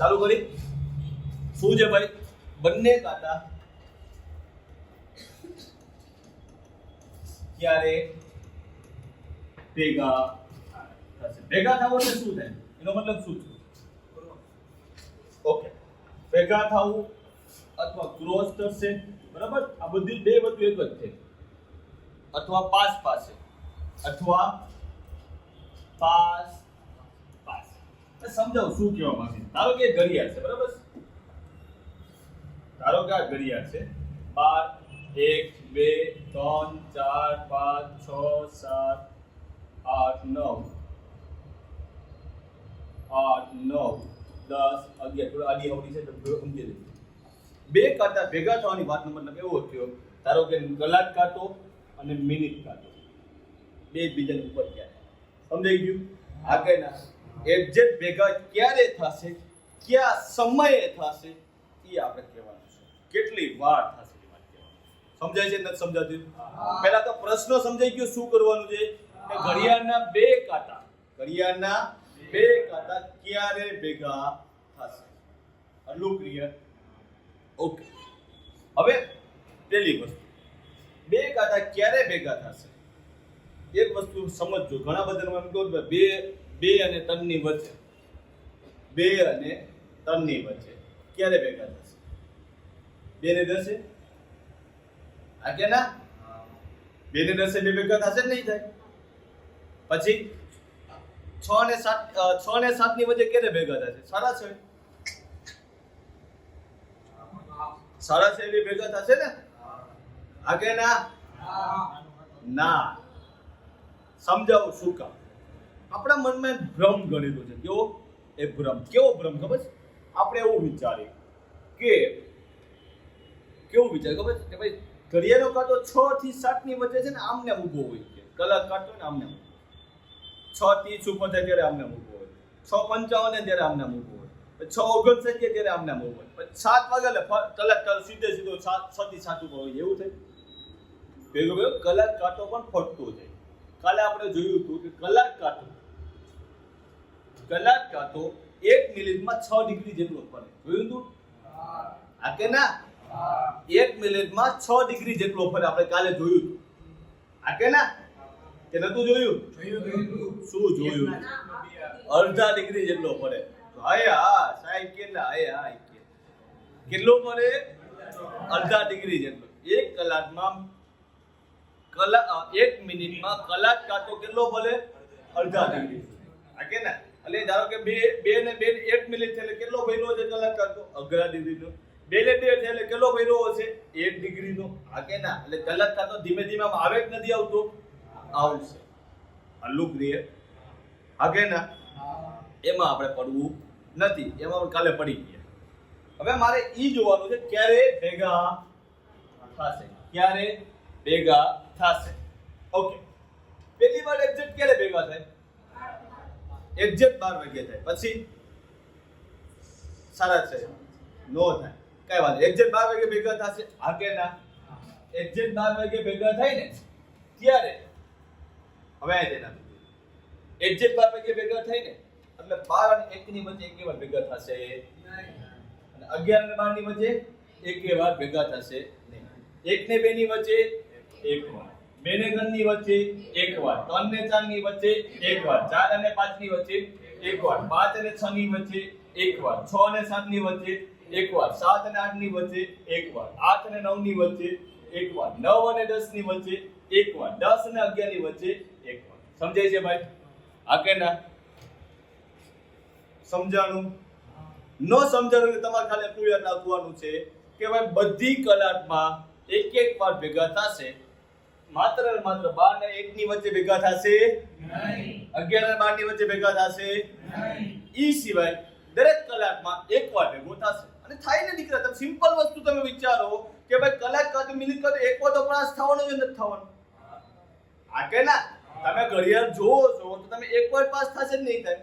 ચાલુ કરી. શું છે ભાઈ? બંને કાંટા ક્યારે ભેગા થશે? ભેગા થવું એટલે શું થાય? એનો મતલબ શું છે? ઓકે. ભેગા થવું અથવા ક્રોસ થશે, બરાબર? આ બધી બે વસ્તુ એક જ છે. અથવા પાસ પાસે, અથવા પાસ સમજાવું, શું કહેવા માંગે ધારો કે ઘડિયાળ છે, બરાબર? ધારો કે આ ઘડિયાળ છે. બાર, એક, બે, ત્રણ, ચાર, પાંચ, છ, સાત, આઠ, નવ. આઠ, નવ, દસ, અગિયાર. થોડું આડી અવડી છે, તો સમજી લેજો. બે કાંટા ભેગા થવાની વાત નંબર નંબર એવો થયો. ધારો કે કલાક કાંટો અને મિનિટ કાંટો. બે બીજાની ઉપર ગયા સમજાઈ ગયું? આગળના એક્ઝેક્ટ ભેગા ક્યારે થશે? કયા સમયે થશે? એ આપણે કહેવાનું છે. કેટલી વાર થશે એ વાત કહેવાનું? સમજાય છે નથી સમજાતું? પહેલા તો પ્રશ્ન સમજાઈ ગયો શું કરવાનું છે? કે ઘડિયાળના બે કાંટા. ઘડિયાળના બે કાંટા ક્યારે ભેગા થશે? આટલું ક્લિયર ઓકે હવે પહેલી વસ્તુ. બે કાંટા ક્યારે ભેગા થશે? એક વસ્તુ સમજજો. ઘણા બધા એમ કહો બે બે અને ત્રણની વચ્ચે. બે અને ત્રણની વચ્ચે. ક્યારે ભેગા થશે? બે ને દસે? આ કે ના બે ને દસે બે ભેગા થશે નહીં થાય? પછી? છ ને સાત છ ને સાતની વચ્ચે ક્યારે ભેગા થશે? સાડા છ. સાડા છ એ ભેગા થશે ને? આ કે ના ના. સમજાવું શું કામ? આપણા મનમાં ભ્રમ ગણેલો છે. કેવો? એ ભ્રમ. કેવો ભ્રમ ખબર છે? આપણે એવું વિચારીએ કે કેવું વિચાર ખબર છે? કે ભાઈ ઘડિયાળનો કાંટો છ થી સાતની વચ્ચે છે ને આમને ઊભો હોય છે. કલાક કાંટો ને આમને છ. ત્રીસ ઉપર થાય ત્યારે આમને ઊભો હોય છ. પંચાવન ત્યારે આમને આમ ઊભો હોય છ. ઓગણસાઠ ત્યારે આમને આમ ઊભો હોય સાત વાગે એટલે કલાક સીધે સીધો સાત, છ થી સાત ઉપર હોય એવું થાય? ભેગો ભેગો? કલાક કાંટો પણ ફરતો જાય. કાલે આપણે જોયું હતું કે કલાક કાંટો કલાક કાંટો એક મિનિટમાં છ ડિગ્રી જેટલો પડે. જોયું તું? આ કે ના? એક મિનિટમાં છ ડિગ્રી જેટલો ફરે આપણે કાલે જોયું આ કે ના? કે નતું જોયું? શું જોયું? અડધા ડિગ્રી જેટલો ફરે હાય હા સાહેબ કેટલા હાય હા કેટલો ફરે અડધા ડિગ્રી જેટલો. એક કલાકમાં કલા એક મિનિટમાં કલાક કાંટો કેટલો ભલે અડધા ડિગ્રી. આ કે ના? એટલે ધારો કે બે બે ને બે એક મિનિટ એટલે કેટલો ભર્યો છે કલાક અગરા ડિગ્રીનો બે ને બે છે એટલે કેટલો ભર્યો હશે? એક ડિગ્રીનો. હા કે ના? એટલે કલાક કાંટો ધીમે ધીમે આમ આવે જ નથી આવતો? આવશે. હલ્લું ક્રિય હા કે ના? એમાં આપણે પડવું નથી. એમાં કાલે પડી ગયા. હવે મારે ઈ જોવાનું છે ક્યારે ભેગા થશે? ક્યારે ભેગા થશે? ઓકે. પહેલી વાર એક્ઝેક્ટ ક્યારે ભેગા થાય? એક્ઝેક્ટ બાર વાગ્યે થાય. પછી સારા છે. નો થાય. કઈ વાત એક્ઝેક્ટ બાર વાગે ભેગા થશે. હા કે ના? એક્ઝેક્ટ બાર વાગે ભેગા થાય ને, ત્યારે હવે તેના એક્ઝેક્ટ બાર વાગે ભેગા થાય ને, એટલે બાર અને એક ની વચ્ચે એક વાર ભેગા થશે. અને અગિયાર અને બારની વચ્ચે એક વાર ભેગા થશે. નહીં. એક ને બે ની વચ્ચે એક વાર. બે ને ત્રણની વચ્ચે એક વાર ત્રણ ને ચારની વચ્ચે એક વાર, ચાર અને પાંચની વચ્ચે એક વાર, પાંચ અને છ ની વચ્ચે એક વાર, છ અને સાતની વચ્ચે એક વાર, સાત અને આઠની વચ્ચે એક વાર, આઠ અને નવની વચ્ચે એક વાર, નવ અને દસની વચ્ચે એક વાર, દસ અને અગિયારની વચ્ચે એક વાર. સમજાય છે ભાઈ? આ કે ના? સમજાણું? ન સમજાણું એટલે તમારે ખાલી એટલું નાખવાનું છે કે ભાઈ બધી કલાકમાં એક એક વાર ભેગા થશે માત્ર ને માત્ર બાર ને એક ની વચ્ચે ભેગા થશે અને બારની વચ્ચે ભેગા થશે ઈ સિવાય દરેક કલાકમાં એક વાર ભેગો થશે. અને થાય ને દીકરા તમે સિમ્પલ વસ્તુ તમે વિચારો કે ભાઈ કલાક કાં મિનિટ કાં એકવાર એક વાર તો પાસ થવાનો જ નથી થવાનો. આ કે ના? તમે ઘડિયાળ જોવો છો તો તમે એક વાર પાસ થશે જ નહીં થાય.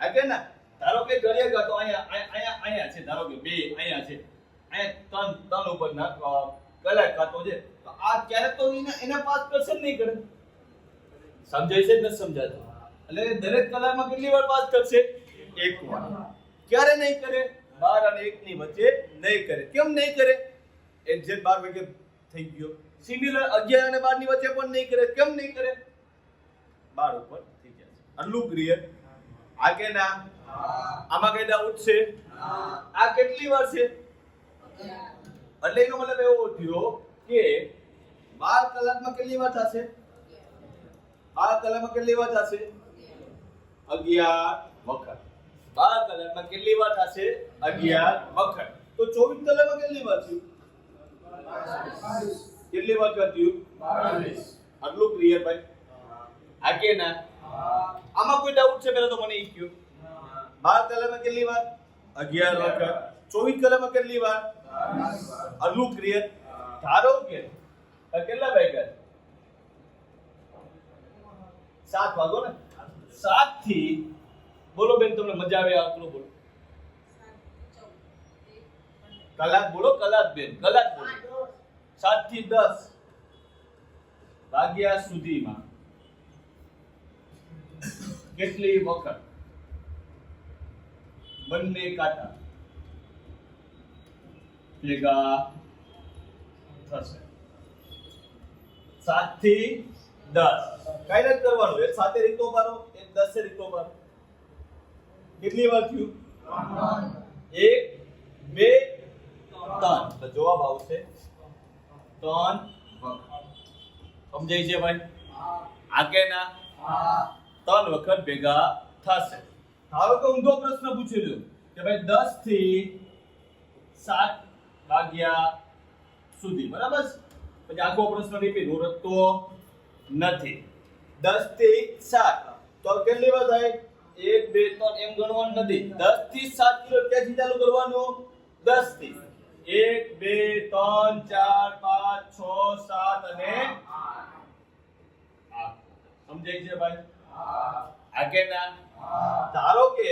હા કે ના? ધારો કે ઘડિયાળ કાતો અહીંયા અહીંયા અહીંયા છે. ધારો કે બે અહીંયા છે. અહીંયા ત્રણ ત્રણ ઉપર ના અ, કલાક કાતો છે આ ક્યારે તો એને એને પાસ કરશે નહીં કરે. સમજાય છે નથી સમજાતું? એટલે દરેક કલામાં કેટલી વાર પાસ કરશે? એક વાર. ક્યારે નહીં કરે? બાર અને એક ની વચ્ચે નહીં કરે. કેમ નહીં કરે? એક્ઝેક્ટ બાર વાગે થઈ ગયો. સિમિલર અગિયાર અને બારની વચ્ચે પણ નહીં કરે. કેમ નહીં કરે? બાર ઉપર થઈ જશે. આટલું ક્લિયર આ કે ના આમાં કઈ ડાઉટ છે આ કેટલી વાર છે? એટલે એનો મતલબ એવો થયો કે બાર કલાકમાં કેટલી વાર થશે? બાર કલાકમાં કેટલી વાર થશે? અગિયાર વખત. બાર કલાકમાં કેટલી વાર થશે? અગિયાર વખત. તો ચોવીસ કલાકમાં કેટલી વાર થયું? કેટલી વાર થયું? આટલું ક્લિયર ભાઈ? આ કે ના? આમાં કોઈ ડાઉટ છે? પેલા તો મને ઈ કયો. બાર કલાકમાં કેટલી વાર? અગિયાર વખત. ચોવીસ કલાકમાં કેટલી વાર? આટલું ક્લિયર ધારો કે કેટલા વાગ્યા સાત વાગો ને? સાતથી બોલો બેન તમને મજા આવે આટલું બોલો. કલાક બોલો કલાક બેન કલાક બોલો. સાતથી દસ. વાગ્યા સુધીમાં. કેટલી વખત? બંને કાંટા ભેગા થશે. સાતથી દસ. કઈ રીત કરવાનું? એક સાથે રીતો મારો એક દસે રીતો મારો કેટલી વાર થયું? એક, બે, ત્રણ. તો જવાબ આવશે ત્રણ વખત. સમજાય છે ભાઈ? આ કે ના ત્રણ વખત ભેગા થશે. ધારો કે ઊંધો પ્રશ્ન પૂછી લો કે ભાઈ દસથી સાત વાગ્યા સુધી. બરાબર છે? પછી આખો પ્રશ્ન રિપીટ હું રખતો નથી. દસથી સાત. તો કેટલી વાર થાય? 1 2 3 એમ ગણવાનું નથી. દસથી સાત કિલો ક્યાંથી ચાલુ કરવાનું? દસથી. 1 2 3 4 5 6 7 અને 8 સમજાય છે ભાઈ? આ કે ના ધારો કે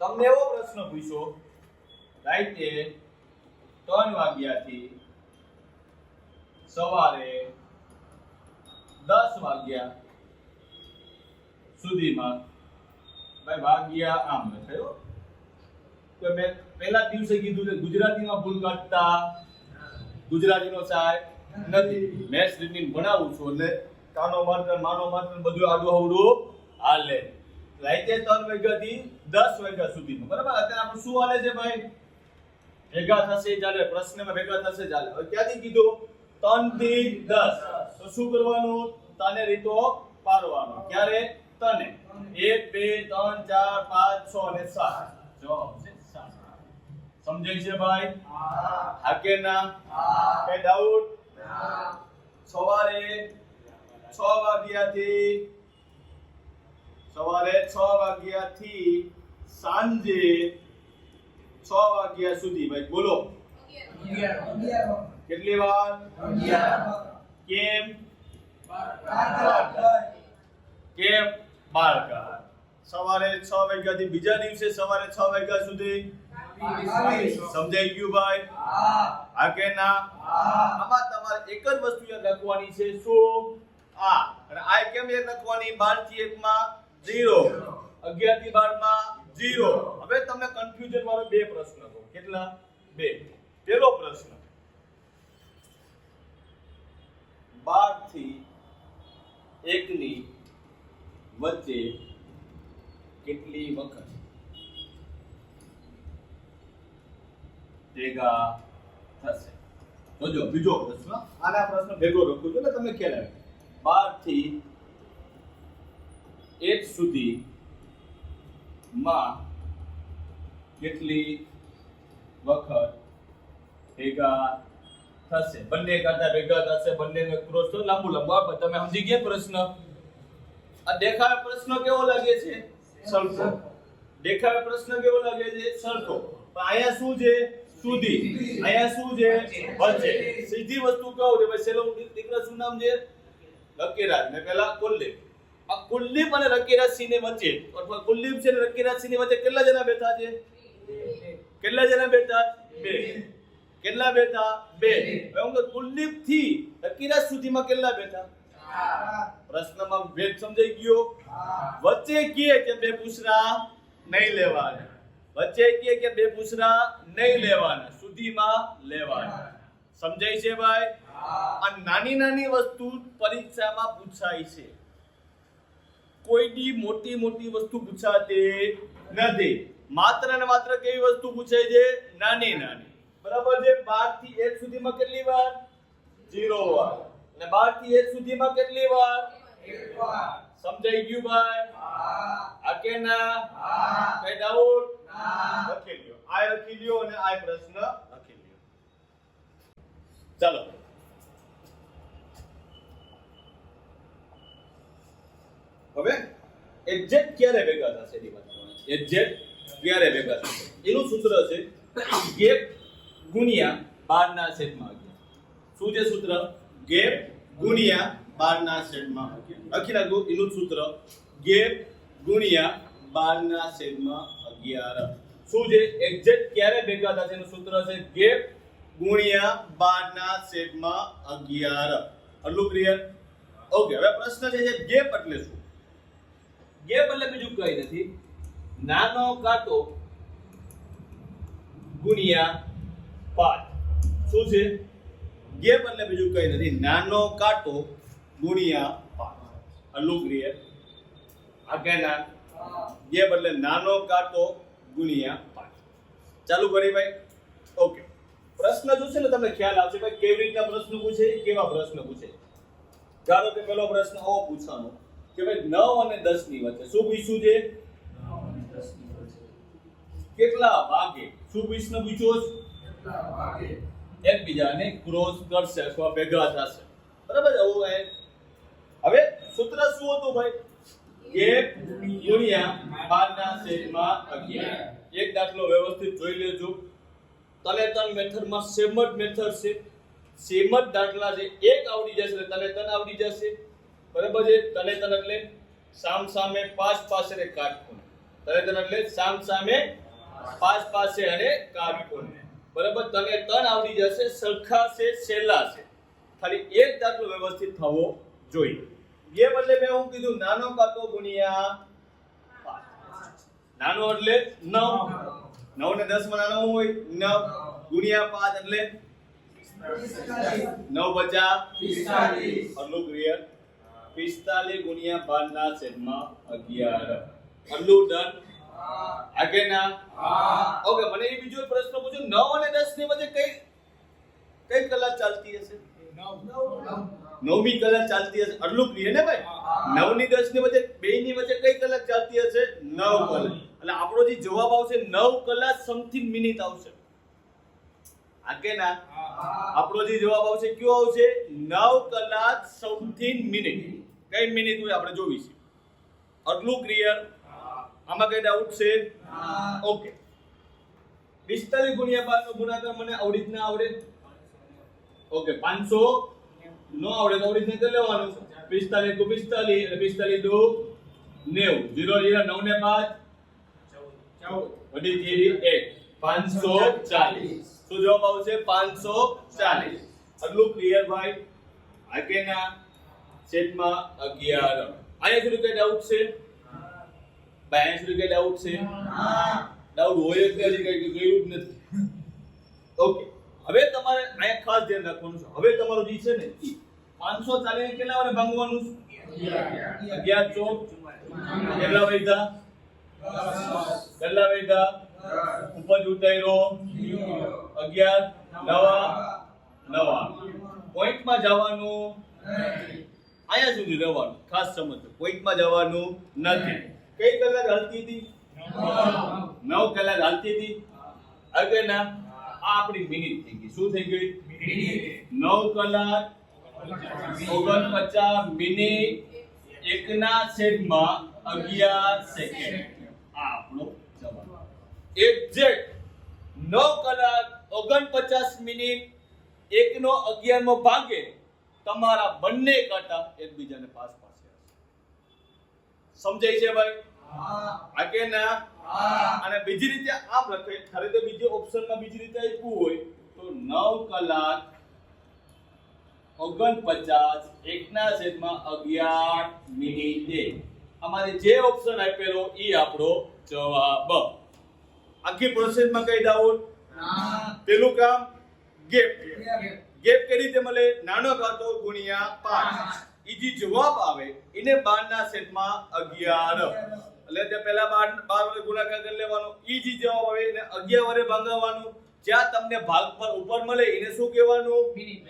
તમને એવો પ્રશ્ન પૂછ્યો રાઈતે ત્રણ વાગ્યાથી સવારે દસ વાગ્યા સુધીમાં ભાઈ વાગ્યા આમ થયો. તો મેં પહેલા દિવસે કીધું કે ગુજરાતીમાં ભૂલ કાઢતા ગુજરાતીનો સાહેબ નથી. મેં રીડિંગ ભણાવું છું એટલે કાનો માત્ર માનો માત્ર બધું આડું અવડું હાલે. રાઈતે ત્રણ વાગ્યાથી દસ વાગ્યા સુધીનું બરાબર? અત્યારે આપણે શું હાલે છે ભાઈ? ભેગા થશે ચાલે, પ્રશ્નમાં ભેગા થશે ચાલે. ક્યાંથી કીધું? ત્રણથી દસ. તો શું કરવાનું? તને રીતો પાડવાનો. ક્યારે? તને. એક, બે, ત્રણ, ચાર, પાંચ, છ અને સાત. છે સમજાય છે ભાઈ? હા કે ના કઈ ડાઉટ સવારે છ વાગ્યાથી સવારે છ વાગ્યાથી સાંજે છ વાગ્યા સુધી. ભાઈ, બોલો. કેટલી વાર? કેમ? કેમ? બાળકા સવારે છ વાગ્યાથી બીજા દિવસે સવારે છ વાગ્યા સુધી? સમજાઈ ગયું ભાઈ? હા કે ના? આમાં તમારે એક જ વસ્તુ યાદ રાખવાની છે, શું? આ. અને આ કેમ યાદ રાખવાની? 12 થી 1 માં 0 11 થી 12 માં 0 હવે તમે કન્ફ્યુઝન વાળો બે પ્રશ્ન કહો કેટલા? બે. પહેલો પ્રશ્ન. 12 થી 1 ની વચ્ચે કેટલી વખત? ભેગા થશે. જોજો બીજો પ્રશ્ન. આના પ્રશ્ન ભેગો રાખું છું એટલે તમને ખ્યાલ આવે. બારથી એક સુધી માં કેટલી વખત ભેગા થશે. બંને કાંટા ભેગા થશે બંને ક્રોસ તો લાંબુ લાંબુ. આપે તમે સમજી ગયા પ્રશ્ન? આ દેખાય પ્રશ્ન કેવો લાગે છે? સરખો. દેખાય પ્રશ્ન કેવો લાગે છે? સરખો. પણ અહીંયા શું છે? સુધી. અહીંયા શું છે? વચ્ચે. સીધી વસ્તુ કહું કે ભાઈ સેલો દીકરા શું નામ છે? લકીરાજ. ને પેલા કોલ્લી આ કુલદીપ અને લકીરાજ સિંહની વચ્ચે. અથવા કુલદીપ છે અને લકીરાજ સિંહની વચ્ચે કેટલા જણા બેઠા છે? કેટલા જણા બેઠા? બે. કેટલા બેઠા? બે. કુલદીપથી લકીરાજ સુધીમાં કેટલા બેઠા? પ્રશ્નમાં ભેદ સમજાઈ ગયો? વચ્ચે કીએ કે બે પૂછરા નહીં લેવાના. વચ્ચે કહે કે બે પૂછરા નહીં લેવાના. સુધીમાં લેવાના. સમજાય છે ભાઈ? આ નાની નાની વસ્તુ પરીક્ષામાં પૂછાય છે. કોઈ કોઈની મોટી મોટી વસ્તુ પૂછાતી નથી. માત્ર ને માત્ર કેવી વસ્તુ પૂછાય છે? નાની નાની. બરાબર છે? 12 થી 1 સુધીમાં કેટલી વાર? 0 વાર. અને 12 થી 1 સુધીમાં કેટલી વાર? સમજાઈ ગયું ભાઈ? આ કે ના? કઈ ડાઉટ લખી લ્યો. આ લખી લ્યો અને આ પ્રશ્ન લખી લ્યો. ચાલો. હવે એક્ઝેક્ટ ક્યારે ભેગા થશે એની વાત એક્ઝેક્ટ ક્યારે ભેગા થશે? એનું સૂત્ર છે ગેપ ગુણ્યા 12 ના છેદમાં 11 શું છે સૂત્ર? ગેપ ગુણ્યા 12 ના છેદમાં 11 લખી નાખો, એનું સૂત્ર, ગેપ ગુણ્યા 12 ના છેદમાં 11 શું છે? એક્ઝેક્ટ ક્યારે ભેગા થશે? એનું સૂત્ર છે ગેપ ગુણ્યા 12 ના છેદમાં 11 આટલું ક્લિયર ઓકે હવે પ્રશ્ન છે, ગેપ એટલે શું? ગેપ એટલે બીજું કઈ નથી. નાનો કાંટો ગુણ્યા પાંચ શું છે? ગેપ એટલે બીજું કંઈ નથી. નાનો કાંટો ગુણ્યા પાંચ હલ્લું ક્લિયર આ કે ના. ગેપ એટલે નાનો કાંટો ગુણ્યા પાંચ ચાલુ કરી ભાઈ. ઓકે. પ્રશ્ન જોશે ને તમને ખ્યાલ આવશે ભાઈ કેવી રીતના પ્રશ્ન પૂછે કેવા પ્રશ્ન પૂછે? ધારો કે પેલો પ્રશ્ન આવો પૂછવાનો કે ભાઈ નવ અને દસની વચ્ચે શું પૂછ્યું છે? કેટલા ભાગે? શું પ્રશ્ન પૂછ્યો છે? એકબીજાને ક્રોસ કરશે અથવા ભેગા થશે. બરાબર? આવું એ. હવે સૂત્ર શું હતું ભાઈ? એક ગુણ્યા બારના છેદમાં અગિયાર. એક દાખલો વ્યવસ્થિત જોઈ લેજો. તને તન મેથડમાં સેમ જ મેથડ છે. સેમ જ દાખલા છે. એક આવડી જશે એટલે તને આવડી જશે. બરાબર છે? તને તન એટલે સામ સામે પાંચ પાસે ને કાટખૂણે તને તન એટલે સામ સામે પાંચ પાસે અને કાટખૂણે બરાબર તને તન આવડી જશે, સરખા છે, છેલ્લા છે. ખાલી એક દાખલો વ્યવસ્થિત થવો જોઈએ. બે બદલે મેં હું કીધું, નાનો કાતો ગુણ્યા નાનો એટલે નવ. નવ ને દસમાં નાનો હોય, નવ. ગુણ્યા પાંચ એટલે નવ પચાસ અલ્લું ક્લિયર પિસ્તાલીસ ગુણ્યા બાર ના સેટમાં અગિયાર. અલ્લું ડન આગે ના ઓકે મને એ બીજો પ્રશ્ન પૂછો. નવ અને દસની વચ્ચે કઈ કઈ કલાક ચાલતી હશે? નવમી કલાક ચાલતી હશે. આટલું ક્લિયર ને ભાઈ? નવની દસની વચ્ચે બે ની વચ્ચે કઈ કલાક ચાલતી હશે? નવ કલાક. એટલે આપણો જે જવાબ આવશે નવ કલાક સમથિંગ મિનિટ આવશે. આગે ના આપણો જે જવાબ આવશે કયો આવશે? નવ કલાક સમથિંગ મિનિટ કઈ મિનિટ હોય આપણે જોઈશું આટલું ક્લિયર આમાં કઈ ડાઉટ છે? ઓકે પિસ્તાલીસ ગુણ્યા બાર નો ગુણાકાર મને આવડી જ ના આવડે? ઓકે પાંચસો નો આવડે તો આવડી જ નહીં લેવાનું પિસ્તાલીસ ટુ પિસ્તાલીસ અને પિસ્તાલીસ દો નેવું. જીરો જીરો નવ ને પાંચ? વડી જીરી એક. પાંચસો ચાલીસ. શું જવાબ આવશે? પાંચસો ચાલીસ. આટલું ક્લિયર ભાઈ? આગેના સેટમાં અગિયાર. અહીંયા સુધી કઈ ડાઉટ છે? ભાઈ ને કઈ ડાઉટ છે. ડાઉટ હોય જ નથી કઈ ગયું જ નથી. ઓકે હવે તમારે અહીંયા ખાસ ધ્યાન રાખવાનું છે. હવે તમારું જે છે ને ઈ 540 ને કેટલા વડે ભાંગવાનું છે? અગિયાર ચોક. કેટલા વૈધા કેટલા વૈધા ઉપજ ઉતાર્યો. અગિયાર, નવા નવા. પોઈન્ટમાં જવાનું. અહીંયા સુધી રહેવાનું. ખાસ સમજો. પોઈન્ટમાં જવાનું નથી. કઈ કલાક હાલતી હતી? નવ કલાક હાલતી હતી? અગર ના આ આપણી મિનિટ થઈ ગઈ. શું થઈ ગઈ નવ કલાક ઓગણપચાસ મિનિટ એકના છેદમાં અગિયાર સેકન્ડ. આ આપણો જવાબ. એક્ઝેક્ટ નવ કલાક ઓગણપચાસ મિનિટ એકનો અગિયારમો ભાગે તમારા બંને કાંટા એકબીજાને પાસ સમજાય છે ભાઈ? હા. કે ના? અને બીજી રીતે આમ લખે. ખરે તો બીજી ઓપ્શનમાં બીજી રીતે આપ્યું હોય તો નવ કલાક ઓગણપચાસ એકના છેદમાં અગિયાર મિનિટે. અમારે જે ઓપ્શન આપેલો એ આપણો જવાબ. આખી પ્રોસેસમાં કઈ ડાઉટ પેલું કામ ગેપ. ગેપ. કઈ રીતે મળે? નાનો કાંટો ગુણ્યા પાંચ. ઈ જે જવાબ આવે એને બારના સેટમાં અગિયાર. એટલે તે પહેલા બાર બાર વડે ગુણાકાર કરી લેવાનો. એ જે જવાબ આવે એને અગિયાર વડે ભાગવાનું. જ્યાં તમને ભાગ પર ઉપર મળે એને શું કહેવાનું? મિનિટ.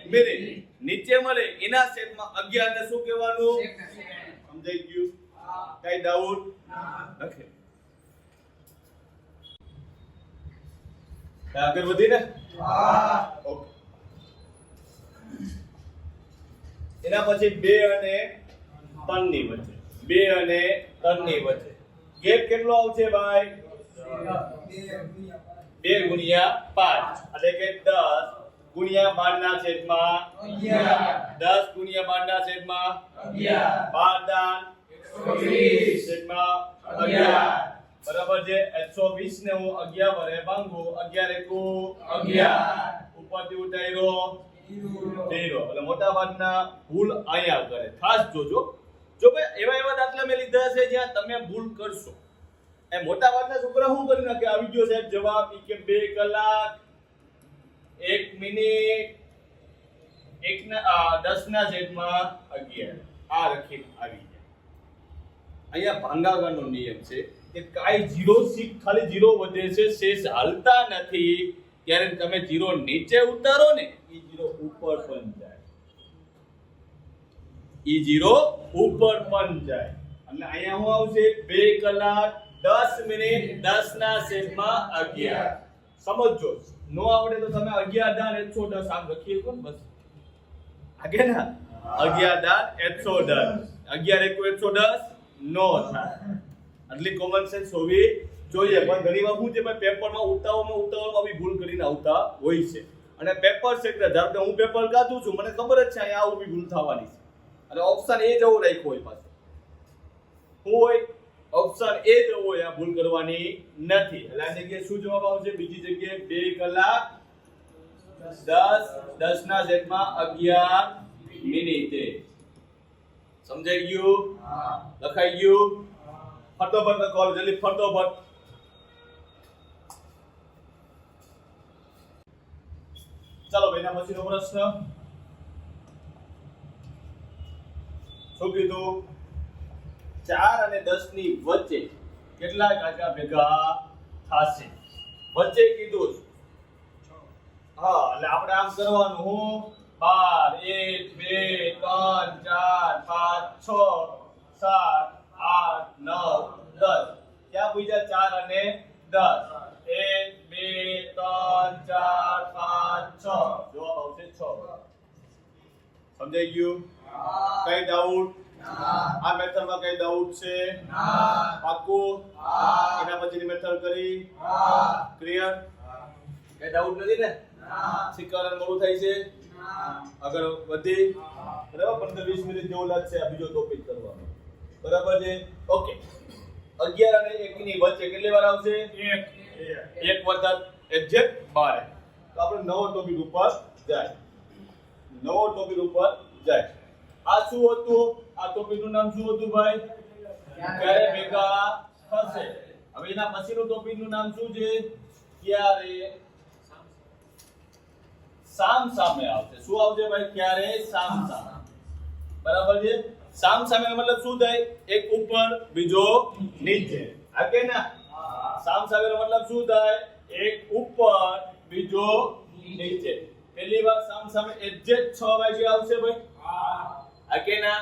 નીચે મળે એના સેટમાં અગિયાર ને શું કહેવાનું. સમજાઈ ગયું? કઈ ડાઉટ ઓકે. આગળ વધીને હા. ઓકે. એના પછી બે અને ત્રણની વચ્ચે બે અને ત્રણની વચ્ચે ગેપ કેટલો આવશે ભાઈ બે ગુણ્યા પાંચ એટલે કે દસ ગુણ્યા બાર ના છેદમાં. દસ ગુણ્યા બાર ના છેદમાં. બાર દાન. છેદમાં. અગિયાર બરાબર છે એકસો વીસ ને હું અગિયાર વડે ભાંગુ અગિયાર એકુ અગિયાર. ઉપરથી ઉતાર્યો ઝીરો એટલે મોટા ભાગના ભૂલ અહીંયા કરે. ખાસ જોજો. જો ભાઈ, એવા એવા દાખલા મેં લીધા છે જ્યાં તમે ભૂલ કરશો. એ મોટા ભાગના છોકરા શું કરી નાખે? આવી ગયો સાહેબ જવાબ. કે બે કલાક, એક મિનિટ એક ના દસ ના સેટમાં અગિયાર. આ લખી આવી જાય. અહીંયા ભાંગાવાનો નિયમ છે કે કાંઈ જીરો સીટ ખાલી જીરો વધે છે, શેષ હાલતા નથી. ત્યારે તમે જીરો નીચે ઉતારો ને જીરો ઉપર પણ જાય. ઈ જીરો ઉપર પણ જાય. એટલે અહીંયા શું આવશે બે કલાક દસ મિનિટ દસ ના છેદમાં અગિયાર. સમજો નો આવડે તો તમે અગિયાર દાન એકસો દસ આમ લખી શકો ને બસ. આગે ના? અગિયાર દાન એકસો દસ. અગિયાર એકસો એકસો દસ, નો થાય. આટલી કોમન સેન્સ હોવી જોઈએ. પણ ઘણી વાર શું છે પેપરમાં ઉતાવળમાં ઉતાવળમાં બી ભૂલ કરીને આવતા હોય છે. અને પેપર સેક્ટર ધારો કે હું પેપર કાઢું છું, મને ખબર જ છે અહીંયા આવું બી ભૂલ થવાની છે. અને ઓપ્શન એ જવું રાખ્યો હોય પાછું. શું હોય ઓપ્શન એ જ હોય આ ભૂલ કરવાની નથી. એટલે આ જગ્યાએ શું જવાબ આવશે? બીજી જગ્યાએ બે કલાક દસ દસ ના સેટમાં અગિયાર મિનિટે. સમજાઈ ગયું? લખાઈ ગયું? ફટોફટ કોલ જલ્દી ફટોફટ. ચાલો ભાઈ, એના પછીનો પ્રશ્ન. શું કીધું? ચાર અને દસની વચ્ચે કેટલા કાકા ભેગા થશે? વચ્ચે કીધું હા, એટલે આપણે આમ કરવાનું. બાર, એક, બે, ત્રણ, ચાર, પાંચ, છ, સાત, આઠ, નવ, દસ. ક્યાં બીજા ચાર અને દસ. એક બે ત્રણ ચાર પાંચ છ. જવાબ આવશે છ. સમજાઈ ગયું? કઈ ડાઉટ આ મેથડમાં કઈ ડાઉટ છે? પાક્કું? એના પછીની મેથડ કરી? ક્લિયર કઈ ડાઉટ નથી ને? શીખવાનું મોડું થાય છે? આગળ વધી? બરાબર? પંદર વીસ મિનિટ જેવું લાગશે આ બીજો ટોપિક કરવાનો. બરાબર છે? ઓકે. અગિયાર અને એક ની વચ્ચે કેટલી વાર આવશે? એક. એક વખત એક્ઝેક્ટ બારે તો આપણે નવો ટોપિક ઉપર જાય નવો ટોપિક ઉપર જાય આ શું હતું આ ટોપિકનું નામ શું હતું ભાઈ? ક્યારે ભેગા થશે? હવે એના પછીનું ટોપિકનું નામ શું છે? ક્યારે સામ સામે આવશે. શું આવશે ભાઈ? ક્યારે સામ સામે બરાબર છે? સામ સામે મતલબ શું થાય? એક ઉપર, બીજો નીચે. આ કે ના? સામ સામે નો મતલબ શું થાય? એક ઉપર, બીજો નીચે. પહેલી વાર સામ સામે એક્ઝેક્ટ 6 વાગે આવશે ભાઈ. હા કે ના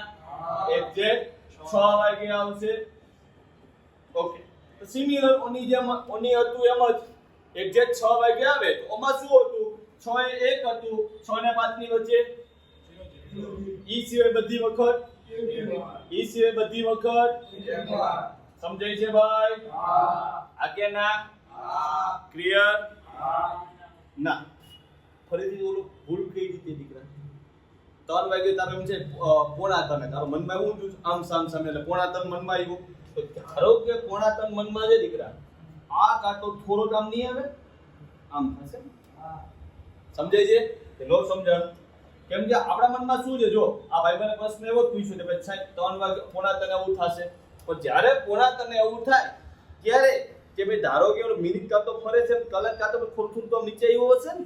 એક્ઝેક્ટ 6 વાગે આવશે. ઓકે. તો સિમિલર ઓની જેમ, ઓની હતું એમ જ. એક્ઝેક્ટ 6 વાગે આવે તો ઓમાં શું હતું? 6 એ 1 હતું. 6 ને 5 ની વચ્ચે? ઈ સિવાય બધી વખત? ઈ સિવાય બધી વખત? સમજાય છે ભાઈ? આ કે ના. ક્લિયર? ના. ફરીથી ઓલું ભૂલ કઈ રીતે દીકરા? ત્રણ વાગે તારો એમ છે પોણા ત્રણે તારો મનમાં એવું થયું આમ સામ સામે એટલે પોણા તન મનમાં આવ્યું. તો ધારો કે પોણા તન મનમાં છે દીકરા. આ કાંટો થોડો આમ નહીં આવે? આમ થશે? સમજાય છે? કે નો સમજણ. કેમ કે આપણા મનમાં શું છે જો આ ભાઈબંધે પ્રશ્ન એવો જ પૂછ્યો કે ભાઈ સાહેબ ત્રણ વાગે પોણા તને એવું થશે. પણ જ્યારે પોણા તને એવું થાય, ત્યારે કે ભાઈ ધારો કે ઓલો મિનિટ કાં તો ફરે છે, કલાક કાં તો થોડું થોડું તો નીચે આવ્યો હશે ને.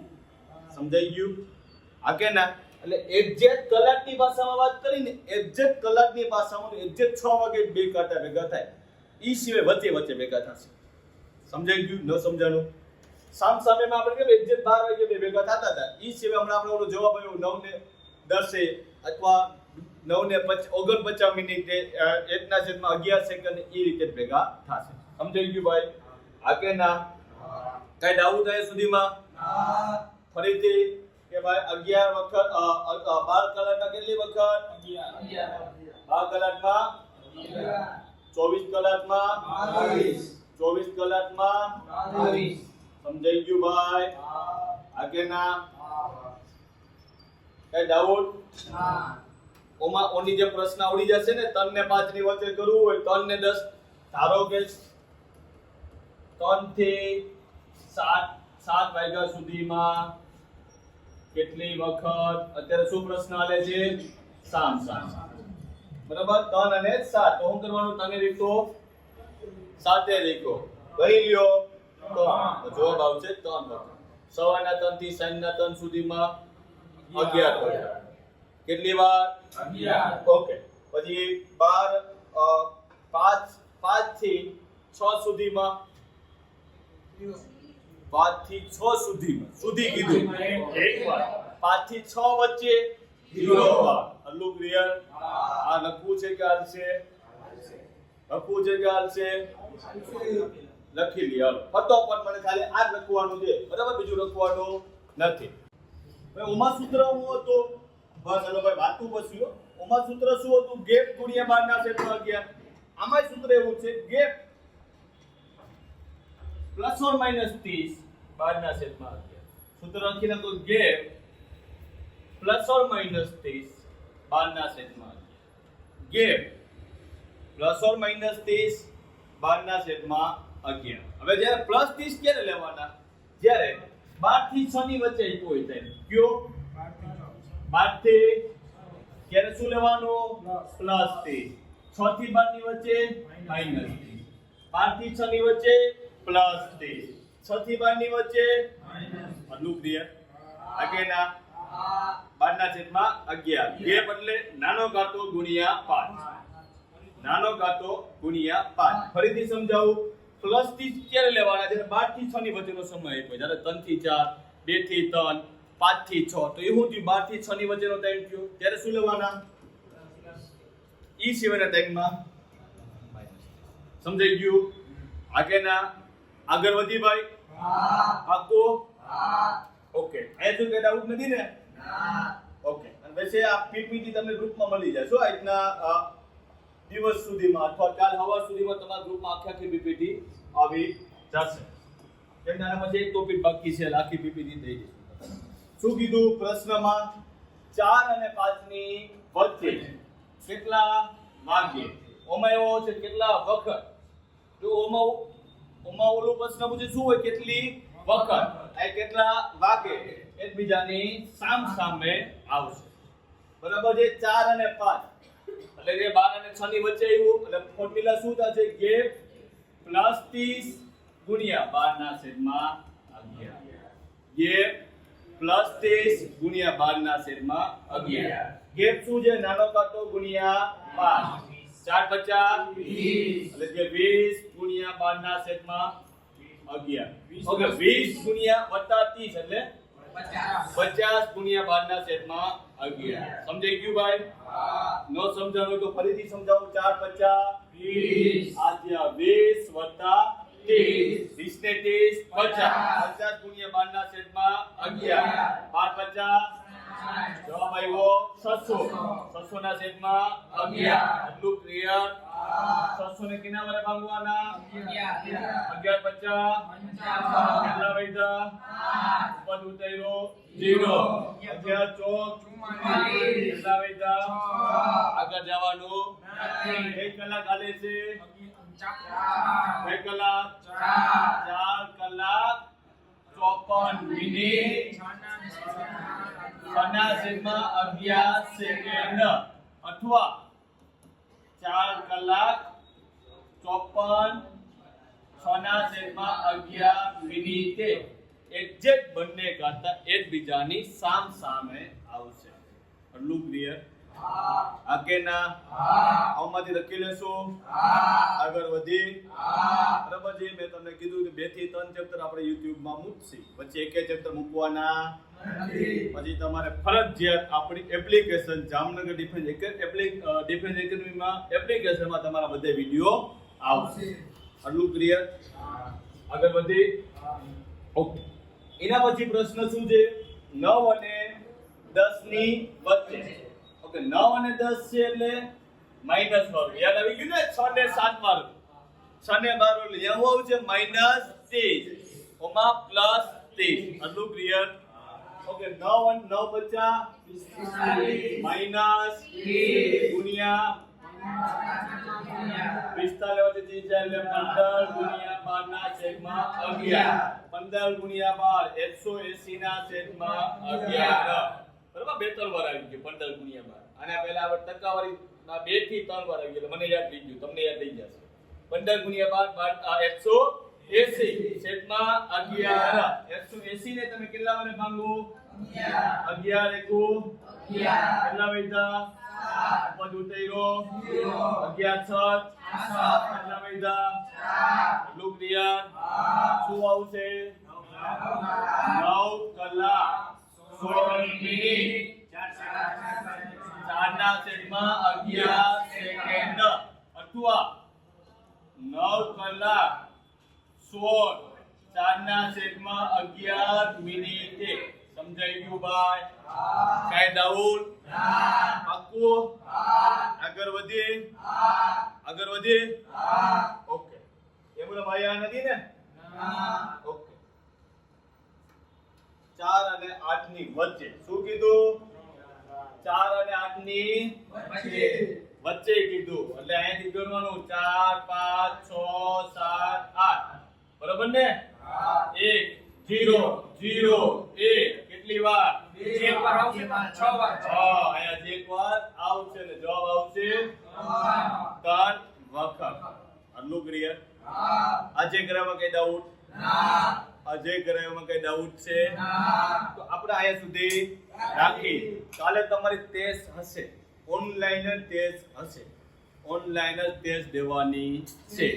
સમજાઈ ગયું? આ કે ના? એટલે એક્ઝેક્ટ કલાકની ભાષામાં વાત કરીને એક્ઝેક્ટ કલાકની ભાષામાં એક્ઝેક્ટ છ વાગે બે કાંટા ભેગા થાય. એ સિવાય વચ્ચે વચ્ચે ભેગા થશે. સમજાઈ ગયું? ન સમજાણું? સામ સામેમાં આપણે કેમ એક્ઝેક્ટ બાર વાગે બે ભેગા થતા હતા? એ સિવાય હમણાં આપણે ઓલો જવાબ આવ્યો નવ ને દસે અથવા નવ ને ઓગણપચાસ મિનિટ એકના છેદમાં અગિયાર સેકન્ડ એ રીતે ભેગા થશે. સમજાઈ ગયું ભાઈ? આ કે ના કઈ ડાઉટ થાય સુધીમાં? ફરીથી કે ભાઈ અગિયાર વખત બાર કલાકમાં કેટલી વખત? બાર કલાકમાં? ચોવીસ કલાકમાં? ચોવીસ કલાકમાં? સમજાઈ ગયું ભાઈ? આ કે ના કઈ ડાઉટ? ઓમાં ઓની જે પ્રશ્ન આવડી જશે ને ત્રણ ને પાંચની વચ્ચે કરવું હોય ત્રણ ને દસ. ધારો કે ત્રણથી સાત સાત વાગ્યા સુધીમાં કેટલી વખત, અત્યારે શું પ્રશ્ન આલે છે? સામ સામ. બરાબર? ત્રણ અને સાત. તો શું કરવાનું? તને રીતો સાતે રીતો. ગઈ લ્યો. જવાબ આવશે ત્રણ વખત. સવારના ત્રણથી સાંજના ત્રણ સુધીમાં અગિયાર વખત. કેટલી વાર? ઓકે. પછી બાર પાંચ પાંચથી છ સુધીમાં? પાંચથી છ સુધીમાં. સુધી કીધું. એક વાર. પાંચથી છ વચ્ચે? વાર. હલ્લું ક્લિયર આ લખવું છે કે હાલશે? લખવું છે કે હાલશે? લખી લે હાલો. પણ મને ખાલી આ જ લખવાનું છે. બરાબર? બીજું લખવાનું નથી. ઉમા સૂત્ર હતું. બસ હલો ભાઈ વાતું પછી ઓમાં સૂત્ર શું હતું? ગેપ ગુણ્યા બાર ના ક્ષેત્ર અગિયાર. આમાંય સૂત્ર એવું છે, ગેપ પ્લસ ઓર માઇનસ 30 બાર ના છેદમાં અગિયાર. સૂત્ર લખી નાખો ગેપ પ્લસ ઓર માઇનસ 30 બાર ના અગિયાર. ગેપ પ્લસ ઓર માઇનસ 30 બાર ના છેદમાં અગિયાર. હવે જ્યારે પ્લસ 30 ક્યારે લેવાના? જ્યારે બારથી છ ની વચ્ચે આપ્યો હોય ત્યારે કયો? 12 થી ક્યારે શું લેવાનું? પ્લસથી છ થી બારની વચ્ચે માઇનસથી બારથી છ ની વચ્ચે પ્લસથી છ થી બારની વચ્ચે આટલું ક્લિયર આગેના બારના છેદમાં અગિયાર. બે બદલે નાનો કાંટો ગુણ્યા પાંચ. નાનો કાંટો ગુણ્યા પાંચ. ફરીથી સમજાવું. પ્લસથી ક્યારે લેવાના છે? બારથી છ ની વચ્ચેનો સમય આપ્યો જ્યારે ત્રણથી ચાર બેથી ત્રણ પાંચથી છ. તો એવું થયું બારથી છ ની વચ્ચેનો ટાઈમ થયો ત્યારે શું લેવાના? ઈ સિવાયના ટાઈમમાં સમજાઈ ગયું? આગળના? આગળ વધી ભાઈ? પાકો? ઓકે. અહીંયા શું કે ડાઉટ નથી ને? ઓકે. અને આ પીપીટી તમને ગ્રુપમાં મળી જાય. શું આજના દિવસ સુધીમાં અથવા કાલ હવા સુધીમાં તમારા ગ્રુપમાં આખી આખી પીપીટી આવી જશે? કેમ નાના પછી એક ટોપિક બાકી છે લાખી પીપીટી થઈ જશે. શું કીધું? પ્રશ્નમાં ચાર અને પાંચની વચ્ચે કેટલા વાગે ઓમાં છે, કેટલા વખત? તો ઓમાં ઓમાં ઓલું પ્રશ્ન પૂછે, શું હોય? કેટલી વખત? આ કેટલા વાગે? એકબીજાની સામ સામે આવશે. બરાબર છે? ચાર અને પાંચ. એટલે જે બાર અને છ ની વચ્ચે આવ્યું, એટલે ફોર્મ્યુલા શું થશે ગેપ પ્લસ ત્રીસ ગુણ્યા બાર ના છેદમાં અગિયાર. ગેપ પ્લસ ત્રીસ ગુણ્યા બાર ના છેદમાં અગિયાર. ગેપ શું છે? નાનો કાંટો ગુણ્યા પાંચ. ચાર પચાસ. એટલે કે વીસ ગુણ્યા બાર ના છેદમાં અગિયાર ઓકે વીસ ગુણ્યા વત્તા ત્રીસ એટલે પચાસ. ગુણ્યા બાર ના છેદમાં અગિયાર. સમજાઈ ગયું ભાઈ? નો સમજાણું તો ફરીથી સમજાવું. ચાર પચાસ. વીસ. થયા વીસ વત્તા અગિયાર પચાસ જવાબ વૈધા પદ ઉતાર્યો અગિયાર ચોક વૈધા આગળ જવાનું એક કલાક હાલે છે બે કલાક ચાર કલાક ચોપન મિનિટ પન્ના છેદમાં અગિયાર સેકન્ડ અથવા ચાર કલાક ચોપન છ ના છેદમાં અગિયાર મિનિટે એક્ઝેક્ટ બંને ગાતા એકબીજાની સામ સામે આવશે આટલું ક્લિયર આગળના આમાંથી લખી લેશો. આગળ વધી. બરાબર મેં તમને કીધું કે બેથી ત્રણ ચેપ્ટર આપણે યુટ્યુબમાં મૂકશી. પછી એક ચેપ્ટર મૂકવાના? પછી તમારે ફરજિયાત આપણી એપ્લિકેશન જામનગર ડિફેન્સ ડિફેન્સ એકેડમીમાં એપ્લિકેશનમાં તમારા બધે વીડિયો આવશે. આટલું ક્લિયર આગળ વધી. ઓકે. એના પછી પ્રશ્ન શું છે? નવ અને દસની વચ્ચે. ઓકે 9 અને 10 છે એટલે માઇનસ વાળું. યાદ આવી ગયું ને? 6 ને 7 વાળું. 6 ને 12 એટલે એવો છે માઇનસ 30 ઓમાં પ્લસ 30 આટલું ક્લિયર ઓકે 9 અને 9 બચ્ચા માઇનસ ગુણ્યા પિસ્તાલીસ વચ્ચે ત્રીસ જાય એટલે પંદર ગુણ્યા બાર ના છેદમાં અગિયાર. પંદર ગુણ્યા બાર, એકસો એસી ના છેદમાં બરાબર? બે ત્રણ વાર આવી ગયો પંદર ગુણ્યા બાર આના પહેલા આપણે ટકાવારી ના બેથી ત્રણ વાર આવી ગયો. મને યાદ થઈ ગયું. તમને યાદ થઈ જશે. પંદર ગુણ્યા બાર બાર એકસો એસી. છેદમાં અગિયાર. એકસો એસી ને તમે કેટલા વારે માંગો અગિયાર. એકુ? કેટલા વૈધા? પદ ઉતરો અગિયાર છ કેટલા વૈધા? ક્લિયર શું આવશે નવ કલાક. સોળ મિનિટ ચારના અગિયાર સેકન્ડ અથવા નવ કલાક સોળ ચારના છેદમાં અગિયાર મિનિટે સમજાઈ ગયું ભાઈ કાંઈ ડાઉટ પાક્કું આગળ વધીએ આગળ વધીએ ઓકે એમ બોલો ભાઈ આ નથી ને ઓકે ચાર અને આઠની વચ્ચે. શું કીધું? ચાર અને આઠની વચ્ચે કીધું. એટલે અહીંથી ગણવાનું. ચાર પાંચ છ સાત આઠ. બરોબર ને? એક જીરો જીરો એક. કેટલી વાર? એક વાર આવશે છ વાર. છે. અહીંયા એક વાર આવશે ને જવાબ આવશે ત્રણ વખત. આટલું ક્લિયર આજે કરવામાં કઈ ડાઉટ આજે એમાં કઈ ડાઉટ છે? તો આપણે અહીંયા સુધી રાખી. કાલે તમારી ટેસ્ટ હશે. ઓનલાઈન જ ટેસ્ટ હશે. ઓનલાઈન જ ટેસ્ટ દેવાની છે.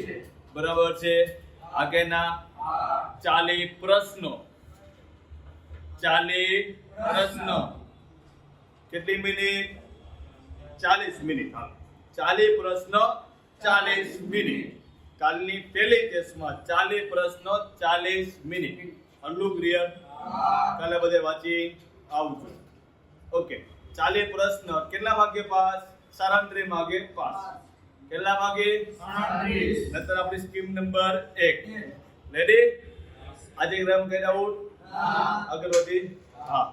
બરાબર છે? આગળના ચાલી પ્રશ્નો. ચાલી પ્રશ્નો. કેટલી મિનિટ? ચાલીસ મિનિટ હા. ચાલીસ પ્રશ્ન ચાલીસ મિનિટ. કાલની પહેલી ટેસ્ટમાં ચાલીસ પ્રશ્નો ચાલીસ મિનિટ. આટલું ક્લિયર કાલે બધે વાંચી આવજો ઓકે. ચાલીસ પ્રશ્ન. કેટલા વાગે પાસ? સારાંત્રી માગે પાસ. કેટલા વાગે? નતર આપણી સ્કીમ નંબર એક. રેડી આજે ગ્રામ કઈ આઉટ વધી? હા.